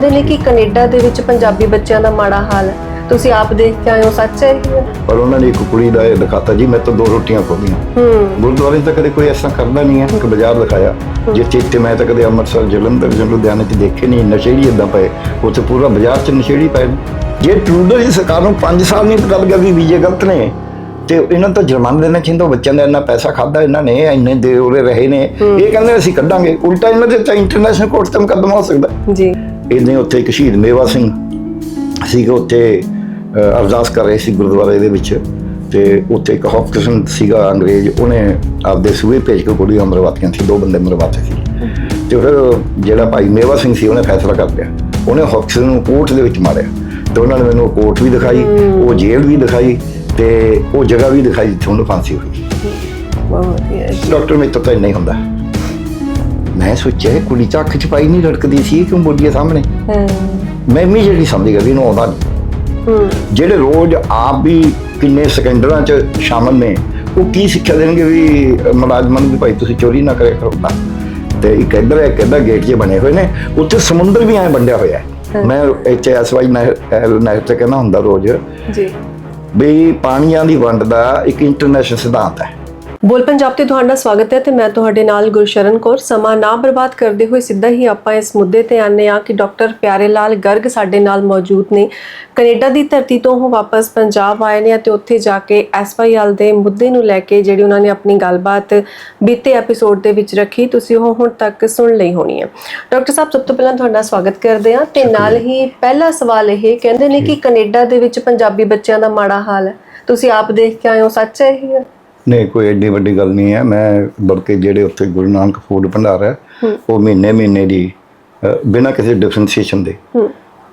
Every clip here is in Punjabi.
ਕਹਿੰਦੇ ਨੇ ਕਿ ਕੈਨੇਡਾ ਦੇ ਵਿੱਚ ਪੰਜਾਬੀ ਬੱਚਿਆਂ ਦਾ ਮਾੜਾ ਹਾਲ ਹੈ। ਤੁਸੀਂ ਆਪ ਦੇਖ ਕੇ ਆਏ ਹੋ ਸੱਚ ਹੈ ਇਹ? ਪਰ ਉਹਨਾਂ ਨੇ ਇੱਕ ਕੁੜੀ ਦਾ ਇਹ ਦਿਖਾਤਾ ਜੀ ਮੈਂ ਤਾਂ ਦੋ ਰੋਟੀਆਂ ਖੋਲੀਆਂ ਹੂੰ। ਗੁਰਦੁਆਰੇ ਤਾਂ ਕਦੇ ਕੋਈ ਐਸਾ ਕਰਦਾ ਨਹੀਂ ਹੈ ਇੱਕ ਬਾਜ਼ਾਰ ਦਿਖਾਇਆ। ਜਿੱਥੇ ਇੱਥੇ ਮੈਂ ਤਾਂ ਕਦੇ ਅੰਮ੍ਰਿਤਸਰ ਜਲੰਧਰ ਜਾਂ ਲੁਧਿਆਣੇ 'ਚ ਦੇਖੇ ਨਹੀਂ ਨਸ਼ੇੜੀ ਇਦਾਂ ਪਏ। ਉੱਥੇ ਪੂਰਾ ਬਾਜ਼ਾਰ 'ਚ ਨਸ਼ੇੜੀ ਪਏ ਨੇ। ਜੇ ਟਰੂਡੋ ਦੀ ਸਰਕਾਰ ਨੂੰ 5 ਸਾਲ ਨਹੀਂ ਪਤਾ ਲੱਗਿਆ ਵੀ ਵੀਜ਼ੇ ਗਲਤ ਨੇ ਤੇ ਇਹਨਾਂ ਤਾਂ ਜੁਰਮਾਨਾ ਦੇਣਾ ਚਾਹੀਦਾ ਬੱਚਿਆਂ ਦਾ ਇੰਨਾ ਪੈਸਾ ਖਾਦਾ ਇਹਨਾਂ ਨੇ ਇੰਨੇ ਦੇ ਉਰੇ ਰਹੇ ਨੇ। ਇਹ ਕਹਿੰਦੇ ਅਸੀਂ ਕੱਢਾਂਗੇ। ਉਲਟਾ ਇਹਨਾਂ ਦੇ ਤਾਂ ਇੰਟਰਨੈਸ਼ਨਲ ਕੋਰਟ ਤੇ ਮੁਕੱਦਮਾ ਹੋ ਸਕਦਾ। ਜੀ। ਇਹਨੇ ਉੱਥੇ ਇੱਕ ਸ਼ਹੀਦ ਮੇਵਾ ਸਿੰਘ ਸੀਗਾ ਉੱਥੇ ਅਰਦਾਸ ਕਰ ਰਹੇ ਸੀ ਗੁਰਦੁਆਰੇ ਦੇ ਵਿੱਚ ਤੇ ਉੱਥੇ ਇੱਕ ਹੌਪਕਿਸਨ ਸੀਗਾ ਅੰਗਰੇਜ਼ ਉਹਨੇ ਆਪਦੇ ਸੂਏ ਭੇਜ ਕੇ ਕੁੜੀ ਅਮਰਵਾਤੀਆਂ ਸੀ ਦੋ ਬੰਦੇ ਮਰਵਾਤੇ ਸੀ। ਤੇ ਫਿਰ ਜਿਹੜਾ ਭਾਈ ਮੇਵਾ ਸਿੰਘ ਸੀ ਉਹਨੇ ਫੈਸਲਾ ਕਰ ਲਿਆ। ਉਹਨੇ ਹੌਪਕਿਸਨ ਨੂੰ ਕੋਰਟ ਦੇ ਵਿੱਚ ਮਾਰਿਆ ਤੇ ਉਹਨਾਂ ਨੇ ਮੈਨੂੰ ਕੋਰਟ ਵੀ ਦਿਖਾਈ ਉਹ ਜੇਲ੍ਹ ਵੀ ਦਿਖਾਈ ਤੇ ਉਹ ਜਗ੍ਹਾ ਵੀ ਦਿਖਾਈ ਜਿੱਥੇ ਉਹਨੂੰ ਫਾਂਸੀ ਹੋਈ। ਬਹੁਤ ਵਧੀਆ। ਡਾਕਟਰ ਮੇਰੇ ਤੋਂ ਤਾਂ ਇੰਨਾ ਹੀ ਹੁੰਦਾ। ਮੈਂ ਸੋਚਿਆ ਇਹ ਕੁੜੀ ਤਾਂ ਅੱਖ ਚ ਪਾਈ ਨਹੀਂ ਲੜਕਦੀ ਸੀ ਇਹ ਕਿਉਂ ਬੋਲੀ ਹੈ ਸਾਹਮਣੇ? ਮੈਂ ਇਮੀਡੀਏਟਲੀ ਸਮਝ ਗਿਆ ਵੀ ਇਹਨੂੰ ਆਉਂਦਾ ਨਹੀਂ। ਜਿਹੜੇ ਰੋਜ਼ ਆਪ ਵੀ ਕਿੰਨੇ ਸਕੈਂਡਲਾਂ 'ਚ ਸ਼ਾਮਲ ਨੇ ਉਹ ਕੀ ਸਿੱਖਿਆ ਦੇਣਗੇ ਵੀ ਮੁਲਾਜ਼ਮਾਂ ਨੂੰ ਵੀ ਭਾਈ ਤੁਸੀਂ ਚੋਰੀ ਨਾ ਕਰਿਆ ਕਰੋ ਤਾਂ? ਤੇ ਇੱਕ ਇੱਧਰ ਹੈ ਇੱਕ ਇੱਧਰ ਗੇਟ 'ਚ ਬਣੇ ਹੋਏ ਨੇ ਉੱਥੇ ਸਮੁੰਦਰ ਵੀ ਐ ਵੰਡਿਆ ਹੋਇਆ ਹੈ। ਮੈਂ ਐਸਵਾਈ ਨਹਿਰ ਅਹ, ਨਹਿਰ ਤੇ ਕਹਿੰਦਾ ਹੁੰਦਾ ਰੋਜ਼ ਜੀ। ਵੀ ਪਾਣੀਆਂ ਦੀ ਵੰਡ ਦਾ ਇੱਕ ਇੰਟਰਨੈਸ਼ਨਲ ਸਿਧਾਂਤ ਹੈ। ਬੋਲ ਪੰਜਾਬ ਤੇ ਤੁਹਾਡਾ ਸਵਾਗਤ ਹੈ ਤੇ ਮੈਂ ਤੁਹਾਡੇ ਨਾਲ ਗੁਰਸ਼ਰਨ ਕੌਰ। ਸਮਾਂ ਨਾ ਬਰਬਾਦ ਕਰਦੇ ਹੋਏ ਸਿੱਧਾ ਹੀ ਆਪਾਂ ਇਸ ਮੁੱਦੇ ਤੇ ਆਨੇ ਆ ਕਿ ਡਾਕਟਰ ਪਿਆਰੇ ਲਾਲ ਗਰਗ ਸਾਡੇ ਨਾਲ ਮੌਜੂਦ ਨੇ। ਕੈਨੇਡਾ ਦੀ ਧਰਤੀ ਤੋਂ ਉਹ ਵਾਪਸ ਪੰਜਾਬ ਆਏ ਨੇ ਅਤੇ ਉੱਥੇ ਜਾ ਕੇ ਐਸਵਾਈਐਲ ਦੇ ਮੁੱਦੇ ਨੂੰ ਲੈ ਕੇ ਜਿਹੜੀ ਉਹਨਾਂ ਨੇ ਆਪਣੀ ਗੱਲਬਾਤ ਬੀਤੇ ਐਪੀਸੋਡ ਦੇ ਵਿੱਚ ਰੱਖੀ ਤੁਸੀਂ ਉਹ ਹੁਣ ਤੱਕ ਸੁਣ ਲਈ ਹੋਣੀ ਹੈ। ਡਾਕਟਰ ਸਾਹਿਬ ਸਭ ਤੋਂ ਪਹਿਲਾਂ ਤੁਹਾਡਾ ਸਵਾਗਤ ਕਰਦੇ ਹਾਂ ਤੇ ਨਾਲ ਹੀ ਪਹਿਲਾ ਸਵਾਲ ਇਹ ਕਹਿੰਦੇ ਨੇ ਕਿ ਕੈਨੇਡਾ ਦੇ ਵਿੱਚ ਪੰਜਾਬੀ ਬੱਚਿਆਂ ਦਾ ਮਾੜਾ ਹਾਲ ਹੈ। ਤੁਸੀਂ ਆਪ ਦੇਖ ਕੇ ਆਏ ਹੋ ਸੱਚ ਹੈ ਇਹ? ਨਹੀਂ ਕੋਈ ਐਡੀ ਵੱਡੀ ਗੱਲ ਨਹੀਂ ਹੈ। ਮੈਂ ਬਲਕਿ ਜਿਹੜੇ ਉੱਥੇ ਗੁਰੂ ਨਾਨਕ ਫੂਡ ਭੰਡਾਰ ਹੈ ਉਹ ਮਹੀਨੇ ਮਹੀਨੇ ਦੀ ਬਿਨਾਂ ਕਿਸੇ ਡਿਫਰੈਂਸ਼ੀਏਸ਼ਨ ਦੇ।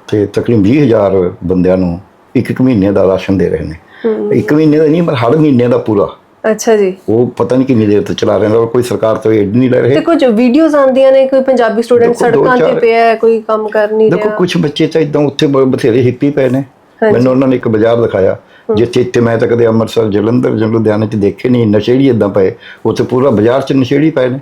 ਤੇ ਤਕਰੀਬਨ 20000 ਬੰਦਿਆਂ ਨੂੰ ਇੱਕ ਇੱਕ ਮਹੀਨੇ ਦਾ ਰਾਸ਼ਨ ਦੇ ਰਹੇ ਨੇ। ਇੱਕ ਮਹੀਨੇ ਦਾ ਨਹੀਂ ਪਰ ਹਰ ਮਹੀਨੇ ਦਾ ਪੂਰਾ। ਅੱਛਾ ਜੀ। ਉਹ ਪਤਾ ਨਹੀਂ ਕਿੰਨੀ ਦੇਰ ਤੋਂ ਚਲਾ ਰਹੇ ਨੇ ਕੋਈ ਸਰਕਾਰ ਤੋਂ ਏਡ ਨਹੀਂ ਲੈ ਤੇ ਰਹੇ ਕੁਝ ਵੀਡੀਓਜ਼ ਆਉਂਦੀਆਂ ਨੇ ਕੋਈ ਪੰਜਾਬੀ ਸਟੂਡੈਂਟ ਦੇਖੋ, ਸੜਕਾਂ ਤੇ ਪਿਆ ਕੋਈ ਕੰਮ ਕਰ ਨਹੀਂ ਦੇਖੋ ਰਿਹਾ। ਕੁਝ ਬੱਚੇ ਤਾਂ ਇਦਾਂ ਉੱਥੇ ਬਥੇਰੇ ਹਿੱਪੀ ਪਏ ਨੇ। ਮੈਨੂੰ ਉਹਨਾਂ ਨੇ ਇੱਕ ਬਾਜ਼ਾਰ ਦਿਖਾਇਆ। ਜਿੱਥੇ ਇੱਥੇ ਮੈਂ ਤਾਂ ਕਦੇ ਅੰਮ੍ਰਿਤਸਰ ਜਲੰਧਰ ਜਾਂ ਲੁਧਿਆਣੇ 'ਚ ਦੇਖੇ ਨਹੀਂ ਨਸ਼ੇੜੀ ਇਦਾਂ ਪਏ ਉੱਥੇ ਪੂਰਾ ਬਾਜ਼ਾਰ 'ਚ ਨਸ਼ੇੜੀ ਪਏ ਨੇ।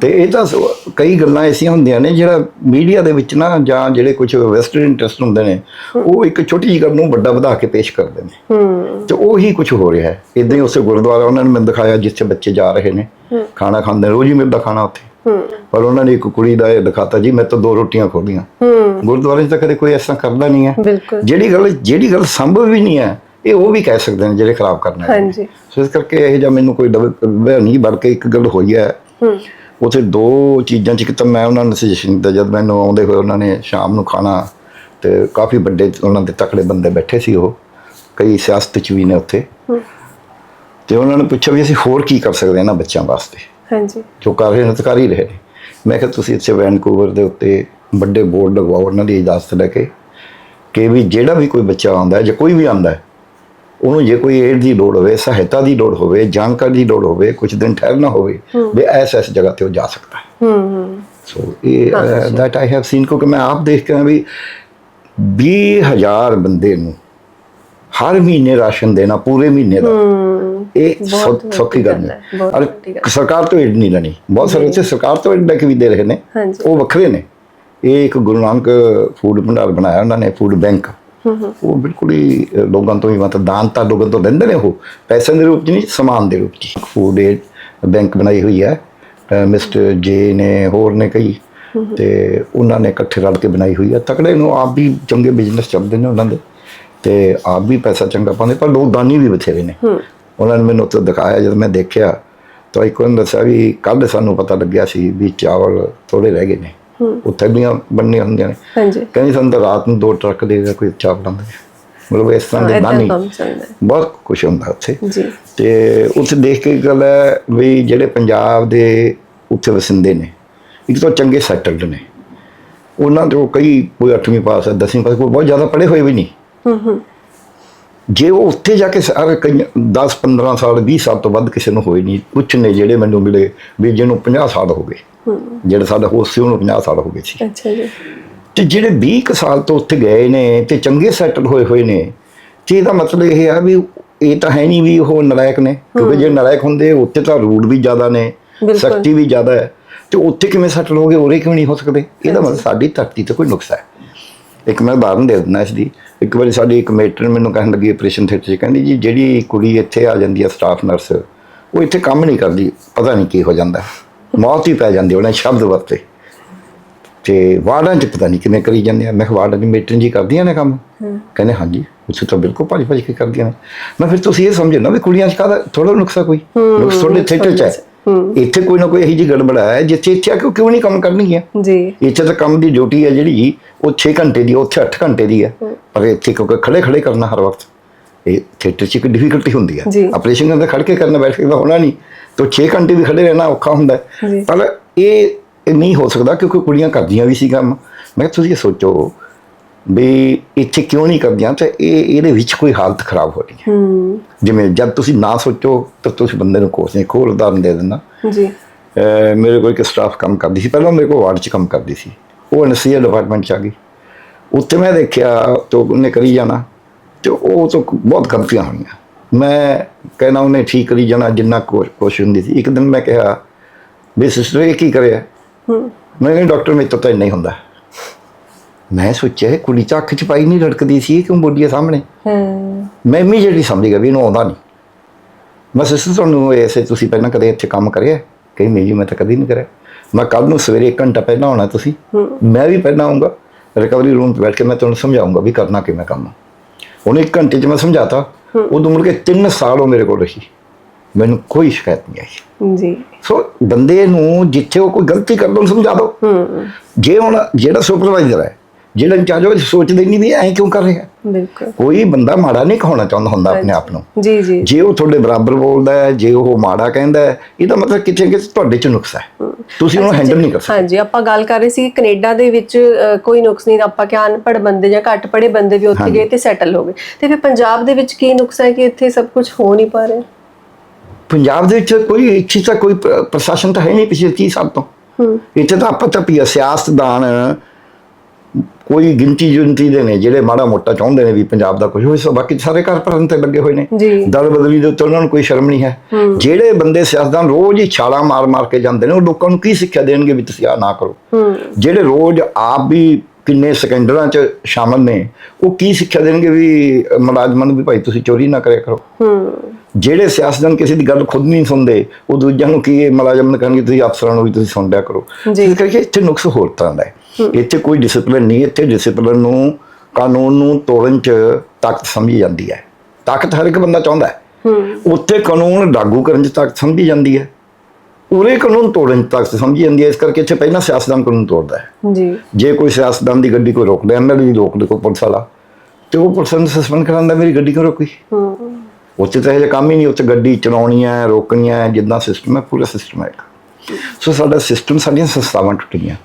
ਤੇ ਇਹ ਤਾਂ ਸ- ਕਈ ਗੱਲਾਂ ਐਸੀਆਂ ਹੁੰਦੀਆਂ ਨੇ ਜਿਹੜਾ ਮੀਡੀਆ ਦੇ ਵਿੱਚ ਨਾ ਜਾਂ ਜਿਹੜੇ ਕੁਝ ਵੈਸਟਰਨ ਇੰਟਰਸਟ ਹੁੰਦੇ ਨੇ ਉਹ ਇੱਕ ਛੋਟੀ ਜਿਹੀ ਗੱਲ ਨੂੰ ਵੱਡਾ ਵਧਾ ਕੇ ਪੇਸ਼ ਕਰਦੇ ਨੇ। ਹੂੰ। ਤੇ ਉਹੀ ਕੁਝ ਹੋ ਰਿਹਾ ਹੈ। ਇਦਾਂ ਹੀ ਉਸੇ ਗੁਰਦੁਆਰਾ ਉਹਨਾਂ ਨੇ ਮੈਨੂੰ ਦਿਖਾਇਆ ਜਿੱਥੇ ਬੱਚੇ ਜਾ ਰਹੇ ਨੇ। ਖਾਣਾ ਖਾਂਦੇ ਨੇ, ਰੋਜ਼ ਹੀ ਮਿਲਦਾ ਖਾਣਾ ਉੱਥੇ। ਪਰ ਉਹਨਾਂ ਨੇ ਇੱਕ ਕੁੜੀ ਦਾ ਇਹ ਦਿਖਾਤਾ ਜੀ ਮੈਂ ਤਾਂ ਦੋ ਰੋਟੀਆਂ ਖੋਲੀਆਂ। ਹੂੰ। ਗੁਰਦੁਆਰੇ 'ਚ ਤਾਂ ਕਦੇ ਕੋਈ ਐਸਾ ਕਰਦਾ ਨਹੀਂ ਹੈ। ਜਿਹੜੀ ਗੱਲ ਜਿਹੜੀ ਗੱਲ ਸੰਭਵ ਵੀ ਨਹੀਂ ਹੈ ਇਹ ਉਹ ਵੀ ਕਹਿ ਸਕਦੇ ਨੇ ਜਿਹੜੇ ਖਰਾਬ ਕਰਨਾ ਹੈ ਹਾਂਜੀ। ਸੋ ਇਸ ਕਰਕੇ ਇਹ ਜਿਹਾ ਮੈਨੂੰ ਕੋਈ ਡਬਲ ਨਹੀਂ ਬਲਕਿ ਇੱਕ ਗੱਲ ਹੋਈ ਹੈ। ਹੂੰ। ਉੱਥੇ ਦੋ ਚੀਜ਼ਾਂ ਚ ਇੱਕ ਤਾਂ ਮੈਂ ਉਹਨਾਂ ਨੂੰ ਸੁਜੈਸ਼ਨ ਦਿੱਤਾ ਜਦ ਮੈਨੂੰ ਆਉਂਦੇ ਹੋਏ ਉਹਨਾਂ ਨੇ ਸ਼ਾਮ ਨੂੰ ਖਾਣਾ ਤੇ ਕਾਫੀ ਵੱਡੇ ਉਹਨਾਂ ਦੇ ਤਕੜੇ ਬੰਦੇ ਬੈਠੇ ਸੀ ਉਹ ਕਈ ਸਿਆਸਤ ਚ ਵੀ ਨੇ ਉੱਥੇ। ਤੇ ਉਹਨਾਂ ਨੇ ਪੁੱਛਿਆ ਵੀ ਅਸੀਂ ਹੋਰ ਕੀ ਕਰ ਸਕਦੇ ਹਾਂ ਇਹਨਾਂ ਬੱਚਿਆਂ ਵਾਸਤੇ। ਹਾਂਜੀ। ਜੋ ਕਰ ਰਹੇ ਨੇ ਤਾਂ ਕਰ ਹੀ ਰਹੇ ਨੇ। ਮੈਂ ਕਿਹਾ ਤੁਸੀਂ ਇੱਥੇ ਵੈਨਕੂਵਰ ਦੇ ਉੱਤੇ ਵੱਡੇ ਬੋਰਡ ਲਗਵਾਓ ਉਹਨਾਂ ਦੀ ਇਜਾਜ਼ਤ ਲੈ ਕੇ ਕਿ ਵੀ ਜਿਹੜਾ ਵੀ ਕੋਈ ਬੱਚਾ ਆਉਂਦਾ ਜਾਂ ਕੋਈ ਵੀ ਆਉਂਦਾ ਹੈ ਉਹਨੂੰ ਜੇ ਕੋਈ ਏਡ ਦੀ ਲੋੜ ਹੋਵੇ ਸਹਾਇਤਾ ਦੀ ਲੋੜ ਹੋਵੇ ਜਾਣਕਾਰੀ ਦੀ ਲੋੜ ਹੋਵੇ ਕੁਝ ਦਿਨ ਠਹਿਰਨਾ ਹੋਵੇ ਵੀ ਐਸ ਐਸ ਜਗ੍ਹਾ ਤੇ ਉਹ ਜਾ ਸਕਦਾ ਹੈ। ਹੂੰ ਹੂੰ। ਸੋ ਇਹ ਦੈਟ ਆਈ ਹੈਵ ਸੀਨ ਕਿਉਂਕਿ ਮੈਂ ਆਪ ਦੇਖ ਕੇ ਵੀ 20000 ਬੰਦੇ ਨੂੰ ਹਰ ਮਹੀਨੇ ਰਾਸ਼ਨ ਦੇਣਾ ਪੂਰੇ ਮਹੀਨੇ ਦਾ। ਇਹ ਸੌਖੀ ਗੱਲ ਹੈ, ਔਰ ਸਰਕਾਰ ਤੋਂ ਏਡ ਨਹੀਂ ਲੈਣੀ। ਬਹੁਤ ਸਾਰੇ ਉੱਥੇ ਸਰਕਾਰ ਤੋਂ ਏਡ ਲੈ ਕੇ ਵੀ ਦੇ ਰਹੇ ਨੇ? ਉਹ ਵੱਖਰੇ ਨੇ। ਇਹ ਇੱਕ ਗੁਰੂ ਨਾਨਕ ਫੂਡ ਭੰਡਾਰ ਬਣਾਇਆ ਉਹਨਾਂ ਨੇ ਫੂਡ ਬੈਂਕ। ਉਹ ਬਿਲਕੁਲ ਹੀ ਲੋਕਾਂ ਤੋਂ ਹੀ ਮਤਲਬ ਦਾਨ ਤਾਂ ਲੋਕਾਂ ਤੋਂ ਲੈਂਦੇ ਨੇ ਉਹ। ਪੈਸੇ ਦੇ ਰੂਪ 'ਚ ਨਹੀਂ ਸਮਾਨ ਦੇ ਰੂਪ 'ਚ। ਫੂਡ ਏਡ ਬੈਂਕ ਬਣਾਈ ਹੋਈ ਹੈ। ਮਿਸਟਰ ਜੇ ਨੇ ਹੋਰ ਨੇ ਕਈ। ਤੇ ਉਹਨਾਂ ਨੇ ਇਕੱਠੇ ਰਲ ਕੇ ਬਣਾਈ ਹੋਈ ਹੈ। ਤਕੜੇ ਨੂੰ ਆਪ ਵੀ ਚੰਗੇ ਬਿਜ਼ਨਸ ਚੱਲਦੇ ਨੇ ਉਹਨਾਂ ਦੇ। ਤੇ ਆਪ ਵੀ ਪੈਸਾ ਚੰਗਾ ਪਾਉਂਦੇ ਪਰ ਲੋਕ ਦਾਨੀ ਵੀ ਬਥੇਰੇ ਨੇ। ਉਹਨਾਂ ਨੇ ਮੈਨੂੰ ਉੱਥੇ ਦਿਖਾਇਆ ਜਦ ਮੈਂ ਦੇਖਿਆ ਤਾਂ ਇੱਕ ਉਹਨਾਂ ਦੱਸਿਆ ਵੀ ਕੱਲ ਸਾਨੂੰ ਪਤਾ ਲੱਗਿਆ ਸੀ ਵੀ ਚਾਵਲ ਥੋੜੇ ਰਹਿ ਗਏ ਨੇ। ਉੱਥੇ ਵੀ ਬਣਨੀਆਂ ਹੁੰਦੀਆਂ ਨੇ। ਹਾਂਜੀ। ਕਹਿੰਦੇ ਸਾਨੂੰ ਤਾਂ ਰਾਤ ਨੂੰ ਦੋ ਟਰੱਕ ਦੇ ਕੋਈ ਚਾਵਲਾਂ ਦੇ ਮਤਲਬ ਇਸ ਤਰ੍ਹਾਂ ਦੇ ਦਾਨੀ। ਬਹੁਤ ਕੁਝ ਹੁੰਦਾ ਉੱਥੇ। ਜੀ। ਤੇ ਉੱਥੇ ਦੇਖ ਕੇ ਗੱਲ ਹੈ ਵੀ ਜਿਹੜੇ ਪੰਜਾਬ ਦੇ ਉੱਥੇ ਵਸਿੰਦੇ ਨੇ ਇੱਕ ਤਾਂ ਚੰਗੇ ਸੈਟਲਡ ਨੇ। ਉਹਨਾਂ ਤੋਂ ਕਈ ਕੋਈ 8ਵੀਂ ਪਾਸ ਹੈ 10ਵੀਂ ਪਾਸ ਕੋਈ ਬਹੁਤ ਜ਼ਿਆਦਾ ਪੜ੍ਹੇ ਹੋਏ ਵੀ ਨਹੀਂ। ਜੇ ਉਹ ਉੱਥੇ ਜਾ ਕੇ ਸਾਰੇ ਕਈ 10 15 ਸਾਲ 20 ਸਾਲ ਤੋਂ ਵੱਧ ਕਿਸੇ ਨੂੰ ਹੋਏ ਨਹੀਂ ਕੁਛ ਨੇ ਜਿਹੜੇ ਮੈਨੂੰ ਮਿਲੇ ਵੀ ਜਿਹਨੂੰ 50 ਸਾਲ ਹੋ ਗਏ। ਜਿਹੜਾ ਸਾਡਾ ਹੋਸਟ ਸੀ ਉਹਨੂੰ 50 ਸਾਲ ਹੋ ਗਏ ਸੀ। ਅੱਛਾ ਜੀ। ਤੇ ਜਿਹੜੇ 20 ਕੁ ਸਾਲ ਤੋਂ ਉੱਥੇ ਗਏ ਨੇ ਤੇ ਚੰਗੇ ਸੈਟਲ ਹੋਏ ਹੋਏ ਨੇ ਤੇ ਇਹਦਾ ਮਤਲਬ ਇਹ ਆ ਵੀ ਇਹ ਤਾਂ ਹੈ ਨਹੀਂ ਵੀ ਉਹ ਨਲਾਇਕ ਨੇ ਕਿਉਂਕਿ ਜੇ ਨਲਾਇਕ ਹੁੰਦੇ ਉੱਥੇ ਤਾਂ ਰੂਡ ਵੀ ਜ਼ਿਆਦਾ ਨੇ। ਸਖਤੀ ਵੀ ਜ਼ਿਆਦਾ ਹੈ ਤੇ ਉੱਥੇ ਕਿਵੇਂ ਸੈਟਲ ਹੋਗੇ ਉਰੇ ਕਿਉਂ ਨਹੀਂ ਹੋ ਸਕਦੇ? ਇਹਦਾ ਮਤਲਬ ਸਾਡੀ ਧਰਤੀ ਤੇ ਕੋਈ ਨੁਕਸ ਹੈ। ਇੱਕ ਮੈਂ ਉਦਾਹਰਨ ਦੇ ਦਿੰਦਾ ਇਸ ਦੀ। ਇੱਕ ਵਾਰੀ ਸਾਡੀ ਇੱਕ ਮੇਟਰ ਮੈਨੂੰ ਕਹਿਣ ਲੱਗੀ ਆਪਰੇਸ਼ਨ ਥੀਏਟਰ 'ਚ ਕਹਿੰਦੀ ਜੀ ਜਿਹੜੀ ਕੁੜੀ ਇੱਥੇ ਆ ਜਾਂਦੀ ਹੈ ਸਟਾਫ ਨਰਸ ਉਹ ਇੱਥੇ ਕੰਮ ਨਹੀਂ ਕਰਦੀ ਪਤਾ ਨਹੀਂ ਕੀ ਹੋ ਜਾਂਦਾ। ਮੌਤ ਹੀ ਪੈ ਜਾਂਦੀ ਉਹਨੇ ਸ਼ਬਦ ਵਰਤੇ ਤੇ ਵਾਰਡਾਂ 'ਚ ਪਤਾ ਨਹੀਂ ਕਿਵੇਂ ਕਰੀ ਜਾਂਦੇ ਆ। ਮੈਂ ਕਿਹਾ ਵਾਰਡਾਂ ਦੀ ਮੇਟਰ ਜੀ ਕਰਦੀਆਂ ਨੇ ਕੰਮ? ਕਹਿੰਦੇ ਹਾਂਜੀ ਉੱਥੇ ਤਾਂ ਬਿਲਕੁਲ ਭੱਜ ਭੱਜ ਕੇ ਕਰਦੀਆਂ ਨੇ। ਮੈਂ ਫਿਰ ਤੁਸੀਂ ਇਹ ਸਮਝੋ ਨਾ ਵੀ ਕੁੜੀਆਂ 'ਚ ਕਾਹਦਾ ਥੋੜਾ ਨੁਕਸਾ ਕੋਈ? ਨੁਕਸ ਤੁਹਾਡੇ ਥੀਏਟਰ 'ਚ ਹੈ। ਇੱਥੇ ਕੋਈ ਨਾ ਕੋਈ ਇਹੀ ਜੀ ਗੜਬੜ ਹੈ ਜਿੱਥੇ ਇੱਥੇ ਆ ਕੇ ਕਿਉਂ ਨਹੀਂ ਕੰਮ ਕਰਨਗੀਆਂ? ਜੀ। ਇੱਥੇ ਤਾਂ ਕੰਮ ਦੀ ਡਿਊਟੀ ਹੈ ਜਿਹੜੀ ਉਹ 6 ਘੰਟੇ ਦੀ ਹੈ, ਉੱਥੇ 8 ਘੰਟੇ ਦੀ ਹੈ। ਪਰ ਇੱਥੇ ਕਿਉਂਕਿ ਖੜੇ ਖੜੇ ਕਰਨਾ ਹਰ ਵਕਤ ਇਹ ਥੀਏਟਰ 'ਚ ਇੱਕ ਡਿਫਿਕਲਟੀ ਹੁੰਦੀ ਹੈ। ਆਪਰੇਸ਼ਨ ਕਰਨਾ ਖੜ ਕੇ ਕਰਨਾ ਬੈਠ ਕੇ ਤਾਂ ਹੋਣਾ ਨਹੀਂ। ਤਾਂ 6 ਘੰਟੇ ਵੀ ਖੜੇ ਰਹਿਣਾ ਔਖਾ ਹੁੰਦਾ ਹੈ। ਪਰ ਇਹ ਨਹੀਂ ਹੋ ਸਕਦਾ ਕਿਉਂਕਿ ਕੁੜੀਆਂ ਕਰਦੀਆਂ ਵੀ ਸੀ ਕੰਮ। ਮੈਂ ਤੁਸੀਂ ਇਹ ਸੋਚੋ ਵੀ ਇੱਥੇ ਕਿਉਂ ਨਹੀਂ ਕਰਦੀਆਂ? ਤੇ ਇਹ ਇਹਦੇ ਵਿੱਚ ਕੋਈ ਹਾਲਤ ਖਰਾਬ ਹੋ ਰਹੀ ਹੈ। ਹੂੰ। ਜਿਵੇਂ ਜਦ ਤੁਸੀਂ ਨਾ ਸੋਚੋ ਤਾਂ ਤੁਸੀਂ ਬੰਦੇ ਨੂੰ ਕੋਸ ਨਹੀਂ ਖੋਲ ਉਦਾਹਰਨ ਦੇ ਦਿੰਦਾ। ਜੀ। ਮੇਰੇ ਕੋਲ ਇੱਕ ਸਟਾਫ ਕੰਮ ਕਰਦੀ ਸੀ ਪਹਿਲਾਂ ਮੇਰੇ ਕੋਲ ਵਾਰਡ 'ਚ ਕੰਮ ਕਰਦੀ ਸੀ। ਉਹ ਐਨਸੀਏ ਡਿਪਾਰਟਮੈਂਟ 'ਚ ਆ ਗਈ। ਉੱਥੇ ਮੈਂ ਦੇਖਿਆ ਤੋਂ ਉਹਨੇ ਕਰੀ ਜਾਣਾ। ਤੇ ਉਹ ਤੋਂ ਬਹੁਤ ਗਲਤੀਆਂ ਹੋਈਆਂ। ਮੈਂ ਕਹਿਣਾ ਉਹਨੇ ਠੀਕ ਕਰੀ ਜਾਣਾ ਜਿੰਨਾ ਕੋਸ਼ਿਸ਼ ਹੁੰਦੀ ਸੀ। ਇੱਕ ਦਿਨ ਮੈਂ ਕਿਹਾ ਵੀ ਸਿਸਟਰ ਇਹ ਕੀ ਕਰਿਆ? ਹੂੰ। ਮੈਂ ਕਿਹਾ ਡਾਕਟਰ ਮੇਰੇ ਤੋਂ ਤਾਂ ਨਹੀਂ ਹੁੰਦਾ। ਮੈਂ ਸੋਚਿਆ ਇਹ ਕੁੜੀ ਤਾਂ ਅੱਖ 'ਚ ਪਾਈ ਨਹੀਂ ਰੜਕਦੀ ਸੀ ਕਿਉਂ ਬੋਲੀ ਹੈ ਸਾਹਮਣੇ? ਹਾਂ ਮੈਂ ਇਮੀਡੀਏਟਲੀ ਸਮਝ ਗਿਆ ਵੀ ਇਹਨੂੰ ਆਉਂਦਾ ਨਹੀਂ। ਮੈਂ ਸਿਸਟਰ ਤੁਹਾਨੂੰ ਐਸੇ ਤੁਸੀਂ ਪਹਿਲਾਂ ਕਦੇ ਇੱਥੇ ਕੰਮ ਕਰਿਆ? ਕਹੀ ਨਹੀਂ ਜੀ ਮੈਂ ਤਾਂ ਕਦੀ ਨਹੀਂ ਕਰਿਆ। ਮੈਂ ਕੱਲ ਨੂੰ ਸਵੇਰੇ 1 ਘੰਟਾ ਪਹਿਲਾਂ ਆਉਣਾ ਤੁਸੀਂ। ਮੈਂ ਵੀ ਪਹਿਲਾਂ ਆਉਂਗਾ ਰਿਕਵਰੀ ਰੂਮ 'ਚ ਬੈਠ ਕੇ ਮੈਂ ਤੁਹਾਨੂੰ ਸਮਝਾਉਂਗਾ ਵੀ ਕਰਨਾ ਕਿਵੇਂ ਕੰਮ। ਉਹਨੇ 1 ਘੰਟੇ 'ਚ ਮੈਂ ਸਮਝਾਤਾ। ਉਦੋਂ ਮੁੜ ਕੇ 3 ਸਾਲ ਉਹ ਮੇਰੇ ਕੋਲ ਰਹੀ। ਮੈਨੂੰ ਕੋਈ ਸ਼ਿਕਾਇਤ ਨਹੀਂ ਆਈ। ਜੀ। ਸੋ ਬੰਦੇ ਨੂੰ ਜਿੱਥੇ ਉਹ ਕੋਈ ਗਲਤੀ ਕਰਦਾ ਉਹਨੂੰ ਸਮਝਾ ਦਿਓ। ਹੂੰ। ਜੇ ਹੁਣ ਜਿਹੜਾ ਸੁਪਰਵਾਈਜ਼ਰ ਹੈ ਜਿਹੜਾ ਇੰਚਾਰਜ ਉਹ ਸੋਚਦੇ ਨਹੀਂ ਵੀ ਐਂ ਕਿਉਂ ਕਰ ਰਿਹਾ। ਬਿਲਕੁਲ। ਕੋਈ ਬੰਦਾ ਮਾੜਾ ਨਹੀਂ ਕਹਾਉਣਾ ਚਾਹੁੰਦਾ ਹੁੰਦਾ ਆਪਣੇ ਆਪ ਨੂੰ। ਜੀ ਜੀ। ਜੇ ਉਹ ਤੁਹਾਡੇ ਬਰਾਬਰ ਬੋਲਦਾ ਹੈ ਜੇ ਉਹ ਮਾੜਾ ਕਹਿੰਦਾ ਹੈ ਇਹਦਾ ਮਤਲਬ ਕਿਤੇ ਕਿ ਤੁਹਾਡੇ ਚ ਨੁਕਸ ਹੈ। ਤੁਸੀਂ ਉਹਨੂੰ ਹੈਂਡਲ ਨਹੀਂ ਕਰ ਸਕਦੇ। ਹਾਂਜੀ ਆਪਾਂ ਗੱਲ ਕਰ ਰਹੇ ਸੀ ਕੈਨੇਡਾ ਦੇ ਵਿੱਚ ਕੋਈ ਨੁਕਸ ਨਹੀਂ ਆਪਾਂ ਕਿ ਅਨਪੜ੍ਹ ਬੰਦੇ ਜਾਂ ਘੱਟ ਪੜ੍ਹੇ ਬੰਦੇ ਵੀ ਉੱਥੇ ਗਏ ਤੇ ਸੈਟਲ ਹੋ ਗਏ। ਤੇ ਫਿਰ ਪੰਜਾਬ ਦੇ ਵਿੱਚ ਕੀ ਨੁਕਸ ਹੈ ਕਿ ਇੱਥੇ ਸਭ ਕੁਝ ਹੋ ਨਹੀਂ ਪਾ ਰਿਹਾ? ਪੰਜਾਬ ਦੇ ਵਿੱਚ ਕੋਈ ਤਾਂ ਕੋਈ ਪ੍ਰ- ਪ੍ਰਸ਼ਾਸਨ ਤਾਂ ਹੈ ਨਹੀਂ ਪਿਛਲੇ 30 ਸਾਲ ਤੋਂ। ਇੱਥੇ ਤਾਂ ਆਪਾਂ ਤਾਂ ਪਿਆ ਸਿਆਸਤਦਾਨ ਕੋਈ ਗਿਣਤੀ ਜੁਨਤੀ ਦੇ ਨੇ ਜਿਹੜੇ ਮਾੜਾ ਮੋਟਾ ਚਾਹੁੰਦੇ ਨੇ ਵੀ ਪੰਜਾਬ ਦਾ ਕੁਝ ਹੋਵੇ ਸੋ ਬਾਕੀ ਸਾਰੇ ਘਰ ਭਰਨ ਤੇ ਲੱਗੇ ਹੋਏ ਨੇ। ਦਲ ਬਦਲੀ ਦੇ ਉੱਤੇ ਉਹਨਾਂ ਨੂੰ ਕੋਈ ਸ਼ਰਮ ਨਹੀਂ ਹੈ। ਜਿਹੜੇ ਬੰਦੇ ਸਿਆਸਤਦਾਨ ਰੋਜ਼ ਹੀ ਛਾਲਾਂ ਮਾਰ ਮਾਰ ਕੇ ਜਾਂਦੇ ਨੇ ਉਹ ਲੋਕਾਂ ਨੂੰ ਕੀ ਸਿੱਖਿਆ ਦੇਣਗੇ ਵੀ ਤੁਸੀਂ ਆ ਨਾ ਕਰੋ? ਜਿਹੜੇ ਰੋਜ਼ ਆਪ ਵੀ ਕਿੰਨੇ ਸਕੈਂਡਲਾਂ 'ਚ ਸ਼ਾਮਲ ਨੇ ਉਹ ਕੀ ਸਿੱਖਿਆ ਦੇਣਗੇ ਵੀ ਮੁਲਾਜ਼ਮਾਂ ਨੂੰ ਵੀ ਭਾਈ ਤੁਸੀਂ ਚੋਰੀ ਨਾ ਕਰਿਆ ਕਰੋ? ਜਿਹੜੇ ਸਿਆਸਤਦਾਨ ਕਿਸੇ ਦੀ ਗੱਲ ਖੁਦ ਨਹੀਂ ਸੁਣਦੇ ਉਹ ਦੂਜਿਆਂ ਨੂੰ ਕੀ ਮੁਲਾਜ਼ਮ ਨੂੰ ਕਹਿਣਗੇ ਤੁਸੀਂ ਅਫਸਰਾਂ ਨੂੰ ਵੀ ਤੁਸੀਂ ਸੁਣ ਲਿਆ ਕਰੋ। ਜੀ। ਇਸ ਕਰਕੇ ਇੱਥੇ ਨੁਕਸ ਹੋਰ ਤਰ੍ਹਾਂ ਦਾ ਹੈ। ਇੱਥੇ ਕੋਈ ਡਿਸਪਲਿਨ ਨਹੀਂ ਇੱਥੇ ਡਿਸਪਲਿਨ ਨੂੰ ਕਾਨੂੰਨ ਨੂੰ ਤੋੜਨ 'ਚ ਤਾਕਤ ਸਮਝੀ ਜਾਂਦੀ ਹੈ। ਤਾਕਤ ਹਰ ਇੱਕ ਬੰਦਾ ਚਾਹੁੰਦਾ ਹੈ। ਉੱਥੇ ਕਾਨੂੰਨ ਲਾਗੂ ਕਰਨ 'ਚ ਤਾਕਤ ਸਮਝੀ ਜਾਂਦੀ ਹੈ। ਉਰੇ ਕਾਨੂੰਨ ਤੋੜਨ 'ਚ ਤਾਕਤ ਸਮਝੀ ਜਾਂਦੀ ਹੈ ਇਸ ਕਰਕੇ ਇੱਥੇ ਪਹਿਲਾਂ ਸਿਆਸਤਦਾਨ ਕਾਨੂੰਨ ਤੋੜਦਾ ਹੈ। ਜੀ। ਜੇ ਕੋਈ ਸਿਆਸਤਦਾਨ ਦੀ ਗੱਡੀ ਕੋਈ ਰੋਕਦਾ ਐਮਐਲਏ ਦੀ ਰੋਕ ਦੇ ਕੋਈ ਪੁਲਿਸ ਵਾਲਾ ਤੇ ਉਹ ਪੁਲਿਸ ਨੂੰ ਸਸਪੈਂਡ ਕਰਾਉਂਦਾ ਮੇਰੀ ਗੱਡੀ ਕਿਉਂ ਰੋਕੀ? ਹੂੰ। ਉੱਥੇ ਤਾਂ ਇਹ ਕੰਮ ਹੀ ਨਹੀਂ ਉੱਥੇ ਗੱਡੀ ਚਲਾਉਣੀ ਹੈ ਰੋਕਣੀ ਹੈ ਜਿੱਦਾਂ ਸਿਸਟਮ ਹੈ ਪੂਰਾ ਸਿਸਟਮ ਹੈ ਸੋ ਸਾਡਾ ਸਿਸਟਮ ਸਾਡੀਆਂ ਸੰਸਥਾਵਾਂ ਟੁੱਟ ਗਈਆਂ